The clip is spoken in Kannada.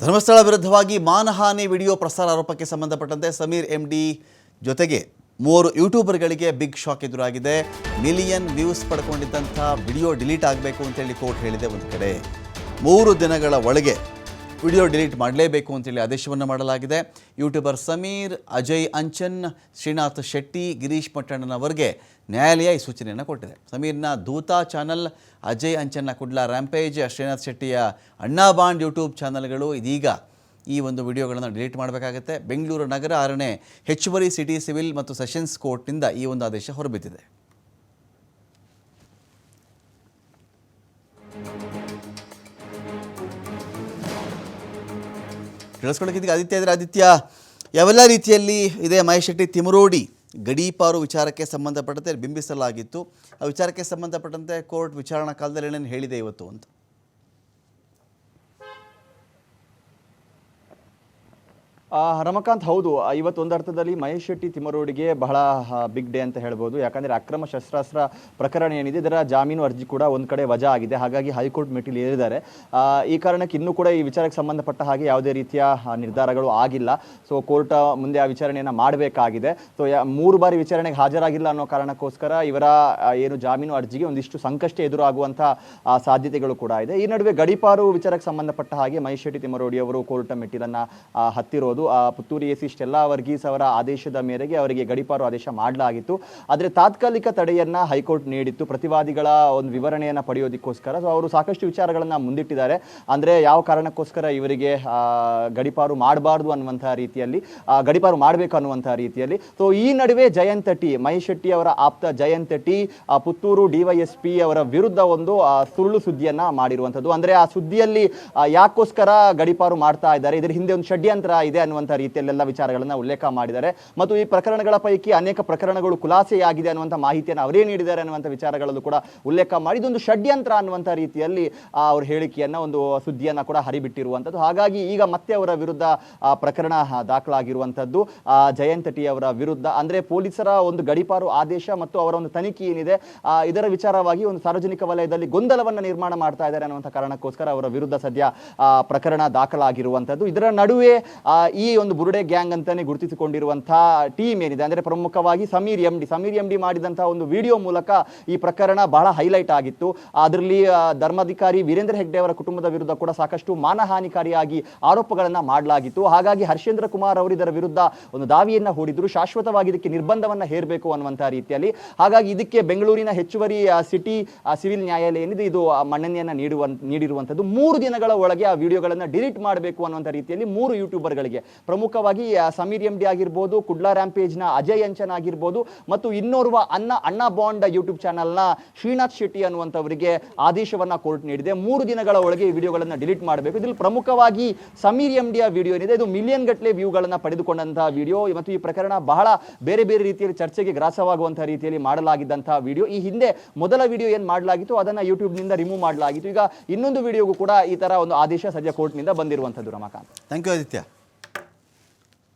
ಧರ್ಮಸ್ಥಳ ವಿರುದ್ಧವಾಗಿ ಮಾನಹಾನಿ ವಿಡಿಯೋ ಪ್ರಸಾರ ಆರೋಪಕ್ಕೆ ಸಂಬಂಧಪಟ್ಟಂತೆ ಸಮೀರ್ ಎಂ ಡಿ ಜೊತೆಗೆ ಮೂವರು ಯೂಟ್ಯೂಬರ್ಗಳಿಗೆ ಬಿಗ್ ಶಾಕ್ ಎದುರಾಗಿದೆ. ಮಿಲಿಯನ್ ವ್ಯೂಸ್ ಪಡ್ಕೊಂಡಿದ್ದಂಥ ವಿಡಿಯೋ ಡಿಲೀಟ್ ಆಗಬೇಕು ಅಂತೇಳಿ ಕೋರ್ಟ್ ಹೇಳಿದೆ ಒಂದು ಕಡೆ. ಮೂರು ದಿನಗಳ ಒಳಗೆ ವಿಡಿಯೋ ಡಿಲೀಟ್ ಮಾಡಲೇಬೇಕು ಅಂತೇಳಿ ಆದೇಶವನ್ನು ಮಾಡಲಾಗಿದೆ. ಯೂಟ್ಯೂಬರ್ ಸಮೀರ್, ಅಜಯ್ ಅಂಚನ್, ಶ್ರೀನಾಥ್ ಶೆಟ್ಟಿ, ಗಿರೀಶ್ ಪಟ್ಟಣ್ಣನವರಿಗೆ ನ್ಯಾಯಾಲಯ ಈ ಸೂಚನೆಯನ್ನು ಕೊಟ್ಟಿದೆ. ಸಮೀರ್ನ ದೂತಾ ಚಾನಲ್, ಅಜಯ್ ಅಂಚನ್ನ ಕುಡ್ಲ ರ್ಯಾಂಪೇಜ್, ಶ್ರೀನಾಥ್ ಶೆಟ್ಟಿಯ ಅಣ್ಣಾ ಬಾಂಡ್ ಯೂಟ್ಯೂಬ್ ಚಾನಲ್ಗಳು ಇದೀಗ ಈ ಒಂದು ವಿಡಿಯೋಗಳನ್ನು ಡಿಲೀಟ್ ಮಾಡಬೇಕಾಗುತ್ತೆ. ಬೆಂಗಳೂರು ನಗರ ಆರನೇ ಹೆಚ್ಚುವರಿ ಸಿಟಿ ಸಿವಿಲ್ ಮತ್ತು ಸೆಷನ್ಸ್ ಕೋರ್ಟ್ನಿಂದ ಈ ಒಂದು ಆದೇಶ ಹೊರಬಿದ್ದಿದೆ. ಕೇಳಿಸ್ಕೊಳ್ಳೋಕೆ ಆದಿತ್ಯ ಇದ್ರೆ ಆದಿತ್ಯ, ಯಾವೆಲ್ಲ ರೀತಿಯಲ್ಲಿ ಇದೆ ಮಹೇಶ್ ಶೆಟ್ಟಿ ತಿಮರೋಡಿ ಗಡೀಪಾರು ವಿಚಾರಕ್ಕೆ ಸಂಬಂಧಪಟ್ಟಂತೆ ಬಿಂಬಿಸಲಾಗಿತ್ತು, ಆ ವಿಚಾರಕ್ಕೆ ಸಂಬಂಧಪಟ್ಟಂತೆ ಕೋರ್ಟ್ ವಿಚಾರಣಾ ಕಾಲದಲ್ಲಿ ಏನೇನು ಹೇಳಿದೆ ಇವತ್ತು ಅಂತ? ರಮಕಾಂತ್ ಹೌದು ಆ, ಇವತ್ತು ಒಂದು ಅರ್ಥದಲ್ಲಿ ಮಹೇಶ್ ಶೆಟ್ಟಿ ತಿಮರೋಡಿಗೆ ಬಹಳ ಬಿಗ್ ಡೇ ಅಂತ ಹೇಳ್ಬೋದು. ಯಾಕಂದರೆ ಅಕ್ರಮ ಶಸ್ತ್ರಾಸ್ತ್ರ ಪ್ರಕರಣ ಏನಿದೆ ಇದರ ಜಾಮೀನು ಅರ್ಜಿ ಕೂಡ ಒಂದು ಕಡೆ ವಜಾ ಆಗಿದೆ. ಹಾಗಾಗಿ ಹೈಕೋರ್ಟ್ ಮೆಟ್ಟಿಲು ಏರಿದ್ದಾರೆ. ಈ ಕಾರಣಕ್ಕೆ ಇನ್ನೂ ಕೂಡ ಈ ವಿಚಾರಕ್ಕೆ ಸಂಬಂಧಪಟ್ಟ ಹಾಗೆ ಯಾವುದೇ ರೀತಿಯ ನಿರ್ಧಾರಗಳು ಆಗಿಲ್ಲ. ಸೊ ಕೋರ್ಟ್ ಮುಂದೆ ಆ ವಿಚಾರಣೆಯನ್ನು ಮಾಡಬೇಕಾಗಿದೆ. ಸೊ ಮೂರು ಬಾರಿ ವಿಚಾರಣೆಗೆ ಹಾಜರಾಗಿಲ್ಲ ಅನ್ನೋ ಕಾರಣಕ್ಕೋಸ್ಕರ ಇವರ ಏನು ಜಾಮೀನು ಅರ್ಜಿಗೆ ಒಂದಿಷ್ಟು ಸಂಕಷ್ಟ ಎದುರಾಗುವಂಥ ಸಾಧ್ಯತೆಗಳು ಕೂಡ ಇದೆ. ಈ ನಡುವೆ ಗಡಿಪಾರು ವಿಚಾರಕ್ಕೆ ಸಂಬಂಧಪಟ್ಟ ಹಾಗೆ ಮಹೇಶ್ ಶೆಟ್ಟಿ ತಿಮರೋಡಿಯವರು ಅವರು ಕೋರ್ಟ್ ಮೆಟ್ಟಿಲನ್ನ ಹತ್ತಿರೋದು. Puttur A C Stella Varghese ಅವರ ಆದೇಶದ ಮೇರೆಗೆ ಅವರಿಗೆ ಗಡಿಪಾರು ಆದೇಶ ಮಾಡಲಾಗಿತ್ತು. ಆದರೆ ತಾತ್ಕಾಲಿಕ ತಡೆಯನ್ನ ಹೈಕೋರ್ಟ್ ನೀಡಿತ್ತು. ಪ್ರತಿವಾದಿಗಳ ಒಂದು ವಿವರಣೆಯನ್ನು ಪಡೆಯೋದಕ್ಕೋಸ್ಕರ. ಸೊ ಅವರು ಸಾಕಷ್ಟು ವಿಚಾರಗಳನ್ನ ಮುಂದಿಟ್ಟಿದ್ದಾರೆ. ಅಂದರೆ ಯಾವ ಕಾರಣಕ್ಕೋಸ್ಕರ ಇವರಿಗೆ ಗಡಿಪಾರು ಮಾಡಬಾರ್ದು ಅನ್ನುವಂಥ ರೀತಿಯಲ್ಲಿ ಗಡಿಪಾರು ಮಾಡಬೇಕು ಅನ್ನುವಂಥ ರೀತಿಯಲ್ಲಿ. ಸೊ ಈ ನಡುವೆ ಜಯಂತ ಟಿ ಮಹೇಶ್ ಶೆಟ್ಟಿ ಅವರ ಆಪ್ತ ಜಯಂತ ಟಿ ಪುತ್ತೂರು ಡಿವೈಎಸ್ಪಿ ಅವರ ವಿರುದ್ಧ ಒಂದು ಸುಳ್ಳು ಸುದ್ದಿಯನ್ನ ಮಾಡಿರುವಂಥದ್ದು. ಅಂದರೆ ಆ ಸುದ್ದಿಯಲ್ಲಿ ಯಾಕೋಸ್ಕರ ಗಡಿಪಾರು ಮಾಡ್ತಾ ಇದ್ದಾರೆ. ಇದರ ಹಿಂದೆ ಒಂದು ಷಡ್ಯಂತ್ರ ಇದೆ. ಅನ್ನುವಂಥ ರೀತಿಯಲ್ಲೆಲ್ಲ ವಿಚಾರಗಳನ್ನ ಉಲ್ಲೇಖ ಮಾಡಿದ್ದಾರೆ. ಮತ್ತು ಈ ಪ್ರಕರಣಗಳ ಪೈಕಿ ಅನೇಕ ಪ್ರಕರಣಗಳು ಖುಲಾಸೆಯಾಗಿದೆ ಅನ್ನುವಂಥ ಮಾಹಿತಿಯನ್ನು ಅವರೇ ನೀಡಿದ್ದಾರೆ ಅನ್ನುವಂಥ ವಿಚಾರಗಳಲ್ಲೂ ಕೂಡ ಉಲ್ಲೇಖ ಮಾಡಿ. ಇದೊಂದು ಷಡ್ಯಂತ್ರ ಅನ್ನುವಂಥ ರೀತಿಯಲ್ಲಿ ಅವ್ರ ಹೇಳಿಕೆಯನ್ನ ಒಂದು ಸುದ್ದಿಯನ್ನ ಕೂಡ ಹರಿಬಿಟ್ಟಿರುವಂಥದ್ದು. ಹಾಗಾಗಿ ಈಗ ಮತ್ತೆ ಅವರ ವಿರುದ್ಧ ಪ್ರಕರಣ ದಾಖಲಾಗಿರುವಂಥದ್ದು. ಆ, ಜಯಂತ್ ಟಿ ಅವರ ವಿರುದ್ಧ. ಅಂದ್ರೆ ಪೊಲೀಸರ ಒಂದು ಗಡಿಪಾರು ಆದೇಶ ಮತ್ತು ಅವರ ಒಂದು ತನಿಖೆ ಏನಿದೆ ಇದರ ವಿಚಾರವಾಗಿ ಒಂದು ಸಾರ್ವಜನಿಕ ವಲಯದಲ್ಲಿ ಗೊಂದಲವನ್ನ ನಿರ್ಮಾಣ ಮಾಡ್ತಾ ಇದ್ದಾರೆ ಅನ್ನುವಂಥ ಕಾರಣಕ್ಕೋಸ್ಕರ ಅವರ ವಿರುದ್ಧ ಸದ್ಯ ಪ್ರಕರಣ ದಾಖಲಾಗಿರುವಂಥದ್ದು. ಇದರ ನಡುವೆ ಈ ಒಂದು ಬುರುಡೆ ಗ್ಯಾಂಗ್ ಅಂತಾನೆ ಗುರುತಿಸಿಕೊಂಡಿರುವಂತಹ ಟೀಮ್ ಏನಿದೆ? ಅಂದ್ರೆ ಪ್ರಮುಖವಾಗಿ Sameer M D. Sameer M D ಮಾಡಿದಂತಹ ಒಂದು ವಿಡಿಯೋ ಮೂಲಕ ಈ ಪ್ರಕರಣ ಬಹಳ ಹೈಲೈಟ್ ಆಗಿತ್ತು. ಅದರಲ್ಲಿ ಧರ್ಮಾಧಿಕಾರಿ ವೀರೇಂದ್ರ ಹೆಗ್ಡೆ ಅವರ ಕುಟುಂಬದ ವಿರುದ್ಧ ಕೂಡ ಸಾಕಷ್ಟು ಮಾನಹಾನಿಕಾರಿಯಾಗಿ ಆರೋಪಗಳನ್ನ ಮಾಡಲಾಗಿತ್ತು. ಹಾಗಾಗಿ ಹರ್ಷೇಂದ್ರ ಕುಮಾರ್ ಅವರು ಇದರ ವಿರುದ್ಧ ಒಂದು ದಾವಿಯನ್ನ ಹೂಡಿದ್ರು. ಶಾಶ್ವತವಾಗಿ ಇದಕ್ಕೆ ನಿರ್ಬಂಧವನ್ನ ಹೇರಬೇಕು ಅನ್ನುವಂತಹ ರೀತಿಯಲ್ಲಿ. ಹಾಗಾಗಿ ಇದಕ್ಕೆ ಬೆಂಗಳೂರಿನ ಹೆಚ್ಚುವರಿ ಸಿಟಿ ಸಿವಿಲ್ ನ್ಯಾಯಾಲಯ ಏನಿದೆ, ಇದು ಮನ್ನಣೆಯನ್ನ ನೀಡುವ ನೀಡಿರುವಂಥದ್ದು. ಮೂರು ದಿನಗಳ ಒಳಗೆ ಆ ವಿಡಿಯೋಗಳನ್ನ ಡಿಲೀಟ್ ಮಾಡಬೇಕು ಅನ್ನುವಂಥ ರೀತಿಯಲ್ಲಿ ಮೂರು ಯೂಟ್ಯೂಬರ್ಗಳಿಗೆ ಪ್ರಮುಖವಾಗಿ ಸಮೀರ್ ಎಂ ಡಿ ಆಗಿರ್ಬೋದು, ಕುಡ್ಲಾ ನ ಅಜಯ್ ಅಂಚನ್ ಆಗಿರ್ಬೋದು, ಮತ್ತು ಇನ್ನೋರ್ವ ಅನ್ನ, ಅಣ್ಣ ಬಾಂಡ್ ಯೂಟ್ಯೂಬ್ ಚಾನಲ್ನ ಶ್ರೀನಾಥ್ ಶೆಟ್ಟಿ ಅನ್ನುವಂಥವರಿಗೆ ಆದೇಶವನ್ನ ಕೋರ್ಟ್ ನೀಡಿದೆ. ಮೂರು ದಿನಗಳ ಒಳಗೆ ಈ ವಿಡಿಯೋಗಳನ್ನ ಡಿಲೀಟ್ ಮಾಡಬೇಕು. ಇದ್ರಲ್ಲಿ ಪ್ರಮುಖವಾಗಿ ಸಮೀರ್ ಎಂ ಡಿಯ ವಿಡಿಯೋ ಏನಿದೆ, ಇದು ಮಿಲಿಯನ್ ಗಟ್ಟಲೆ ವ್ಯೂಗಳನ್ನು ಪಡೆದುಕೊಂಡಂತಹ ವಿಡಿಯೋ. ಮತ್ತು ಈ ಪ್ರಕರಣ ಬಹಳ ಬೇರೆ ಬೇರೆ ರೀತಿಯಲ್ಲಿ ಚರ್ಚೆಗೆ ಗ್ರಾಸವಾಗುವಂತಹ ರೀತಿಯಲ್ಲಿ ಮಾಡಲಾಗಿದ್ದಂತಹ ವಿಡಿಯೋ. ಈ ಹಿಂದೆ ಮೊದಲ ವಿಡಿಯೋ ಏನು ಮಾಡಲಾಗಿತ್ತು, ಅದನ್ನ ಯೂಟ್ಯೂಬ್ನಿಂದ ರಿಮೂವ್ ಮಾಡಲಾಗಿತ್ತು. ಈಗ ಇನ್ನೊಂದು ವಿಡಿಯೋಗೂ ಕೂಡ ಈ ತರ ಒಂದು ಆದೇಶ ಸದ್ಯ ಕೋರ್ಟ್ನಿಂದ ಬಂದಿರುವಂಥದ್ದು ರಮಾಕಾಂತ್. Thank you Aditya